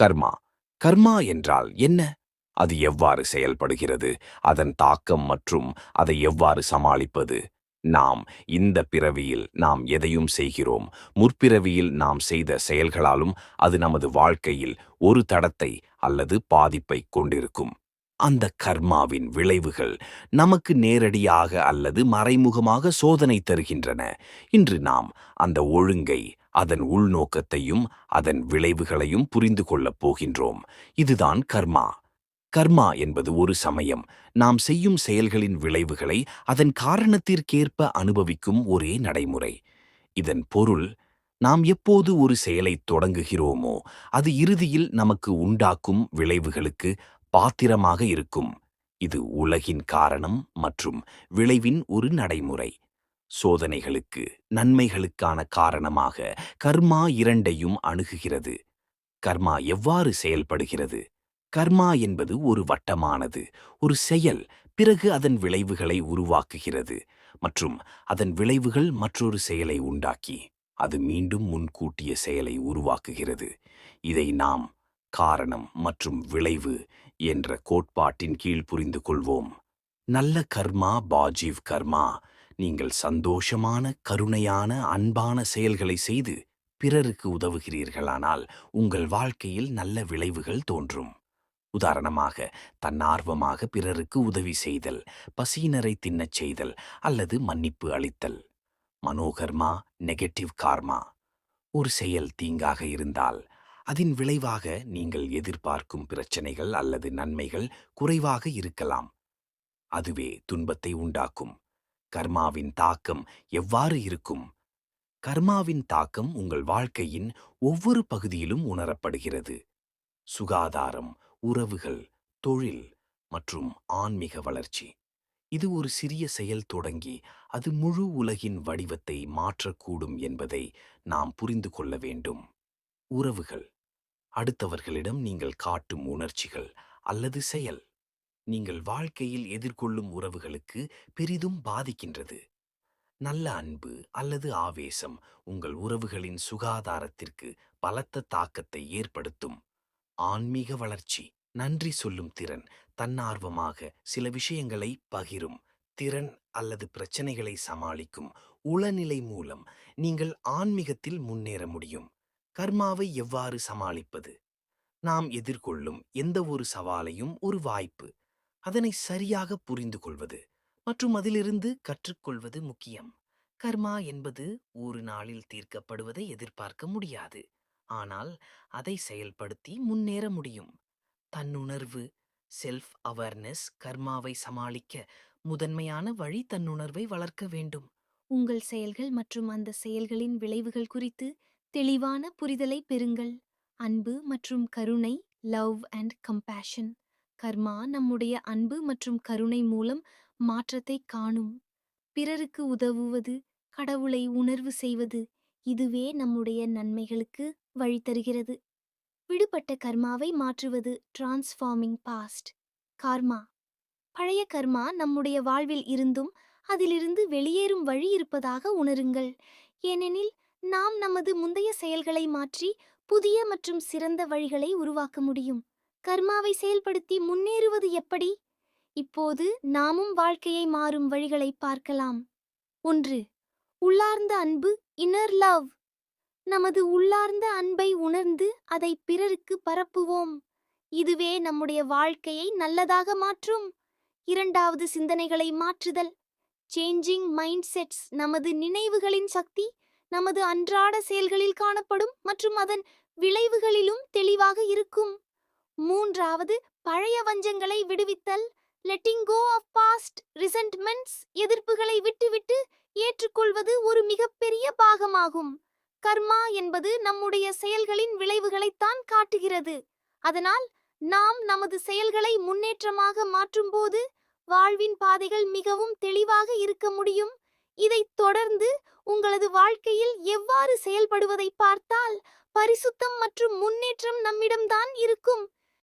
கர்மா. கர்மா என்றால் என்ன? அது எவ்வாறு செயல்படுகிறது? அதன் தாக்கம் மற்றும் அதை எவ்வாறு சமாளிப்பது? நாம் இந்த பிறவியில் நாம் எதையும் செய்கிறோம். முற்பிறவியில் நாம் செய்த செயல்களாலும் அது நமது வாழ்க்கையில் ஒரு தடத்தை அல்லது பாதிப்பை கொண்டிருக்கும். அந்த கர்மாவின் விளைவுகள் நமக்கு நேரடியாக அல்லது மறைமுகமாக சோதனை தருகின்றன. இன்று நாம் அந்த ஒழுங்கை அதன் உள்நோக்கத்தையும் அதன் விளைவுகளையும் புரிந்து கொள்ளப் போகின்றோம். இதுதான் கர்மா. கர்மா என்பது ஒரு சமயம். நாம் செய்யும் செயல்களின் விளைவுகளை அதன் காரணத்திற்கேற்ப அனுபவிக்கும் ஒரே நடைமுறை. இதன் பொருள் நாம் எப்போது ஒரு செயலை தொடங்குகிறோமோ அது இறுதியில் நமக்கு உண்டாக்கும் விளைவுகளுக்கு பாத்திரமாக இருக்கும். இது உலகின் காரணம் மற்றும் விளைவின் ஒரு நடைமுறை. சோதனைகளுக்கு நன்மைகளுக்கான காரணமாக கர்மா இரண்டையும் அணுகுகிறது. கர்மா எவ்வாறு செயல்படுகிறது? கர்மா என்பது ஒரு வட்டமானது ஒரு செயல் பிறகு அதன் விளைவுகளை உருவாக்குகிறது மற்றும் அதன் விளைவுகள் மற்றொரு செயலை உண்டாக்கி அது மீண்டும் முன்கூட்டிய செயலை உருவாக்குகிறது. இதை நாம் காரணம் மற்றும் விளைவு என்ற கோட்பாட்டின் கீழ் புரிந்து கொள்வோம் நல்ல கர்மா பாஜீவ் கர்மா நீங்கள் சந்தோஷமான கருணையான அன்பான செயல்களை செய்து பிறருக்கு உதவுகிறீர்களானால் உங்கள் வாழ்க்கையில் நல்ல விளைவுகள் தோன்றும். உதாரணமாக தன்னார்வமாக பிறருக்கு உதவி செய்தல் பசியினரை தின்னச் செய்தல் அல்லது மன்னிப்பு அளித்தல். மனோகர்மா நெகட்டிவ் கார்மா. ஒரு செயல் தீங்காக இருந்தால் அதன் விளைவாக நீங்கள் எதிர்பார்க்கும் பிரச்சனைகள் அல்லது நன்மைகள் குறைவாக இருக்கலாம். அதுவே துன்பத்தை உண்டாக்கும். கர்மாவின் தாக்கம் எவ்வாறு இருக்கும்? கர்மாவின் தாக்கம் உங்கள் வாழ்க்கையின் ஒவ்வொரு பகுதியிலும் உணரப்படுகிறது. சுகாதாரம் உறவுகள் தொழில் மற்றும் ஆன்மீக வளர்ச்சி. இது ஒரு சிறிய செயல் தொடங்கி அது முழு உலகின் வடிவத்தை மாற்றக்கூடும் என்பதை நாம் புரிந்து கொள்ள வேண்டும். உறவுகள். அடுத்தவர்களிடம் நீங்கள் காட்டும் உணர்ச்சிகள் அல்லது செயல். நீங்கள் வாழ்க்கையில் எதிர்கொள்ளும் உறவுகளுக்கு பெரிதும் பாதிக்கின்றது. நல்ல அன்பு அல்லது ஆவேசம் உங்கள் உறவுகளின் சுகாதாரத்திற்கு பலத்த தாக்கத்தை ஏற்படுத்தும். ஆன்மீக வளர்ச்சி நன்றி சொல்லும் திறன் தன்னார்வமாக சில விஷயங்களை பகிரும் திறன் அல்லது பிரச்சனைகளை சமாளிக்கும் உளநிலை மூலம் நீங்கள் ஆன்மீகத்தில் முன்னேற முடியும். கர்மாவை எவ்வாறு சமாளிப்பது? நாம் எதிர்கொள்ளும் எந்த ஒரு சவாலையும் ஒரு வாய்ப்பு. அதனை சரியாக புரிந்து கொள்வது மற்றும் அதிலிருந்து கற்றுக்கொள்வது முக்கியம். கர்மா என்பது ஒரு நாளில் தீர்க்கப்படுவதை எதிர்பார்க்க முடியாது. ஆனால் அதை செயல்படுத்தி முன்னேற முடியும். தன்னுணர்வு செல்ஃப் அவேர்னஸ் கர்மாவை சமாளிக்க முதன்மையான வழி தன்னுணர்வை வளர்க்க வேண்டும். உங்கள் செயல்கள் மற்றும் அந்த செயல்களின் விளைவுகள் குறித்து தெளிவான புரிதலை பெறுங்கள். அன்பு மற்றும் கருணை லவ் அண்ட் கம்பேஷன் கர்மா நம்முடைய அன்பு மற்றும் கருணை மூலம் மாற்றத்தை காணும். பிறருக்கு உதவுவது கடவுளை உணர்வு செய்வது இதுவே நம்முடைய நன்மைகளுக்கு வழித்தருகிறது விடுபட்ட கர்மாவை மாற்றுவது டிரான்ஸ்ஃபார்மிங் பாஸ்ட் கார்மா பழைய கர்மா நம்முடைய வாழ்வில் இருந்தும் அதிலிருந்து வெளியேறும் வழி இருப்பதாக உணருங்கள். ஏனெனில் நாம் நமது முந்தைய செயல்களை மாற்றி புதிய மற்றும் சிறந்த வழிகளை உருவாக்க முடியும். கர்மாவை செயல்படுத்தி முன்னேறுவது எப்படி? இப்போது நாமும் வாழ்க்கையை மாறும் வழிகளை பார்க்கலாம். ஒன்று உள்ளார்ந்த அன்பு இன்னர் லவ் நமது உள்ளார்ந்த அன்பை உணர்ந்து அதை பிறருக்கு பரப்புவோம். இதுவே நம்முடைய வாழ்க்கையை நல்லதாக மாற்றும். இரண்டாவது சிந்தனைகளை மாற்றுதல். சேஞ்சிங் மைண்ட் செட்ஸ் நமது நினைவுகளின் சக்தி நமது அன்றாட செயல்களில் காணப்படும் மற்றும் அதன் விளைவுகளிலும் தெளிவாக இருக்கும். மூன்றாவது பழைய வஞ்சங்களை விடுவித்தல் letting go of past resentments எதிர்ப்புகளை விட்டுவிட்டு ஏற்றுக்கொள்வது ஒரு மிகப்பெரிய பாகமாகும். கர்மா என்பது நம்முடைய செயல்களின் விளைவுகளைத்தான் காட்டுகிறது. அதனால் நாம் நமது செயல்களை முன்னேற்றமாக மாற்றும்போது வாழ்வின் பாதைகள் மிகவும் தெளிவாக இருக்க முடியும். இதைத் தொடர்ந்து உங்களது வாழ்க்கையில் எவ்வாறு செயல்படுவதை பார்த்தால் பரிசுத்தம் மற்றும் முன்னேற்றம் நம்மிடம்தான் இருக்கும்.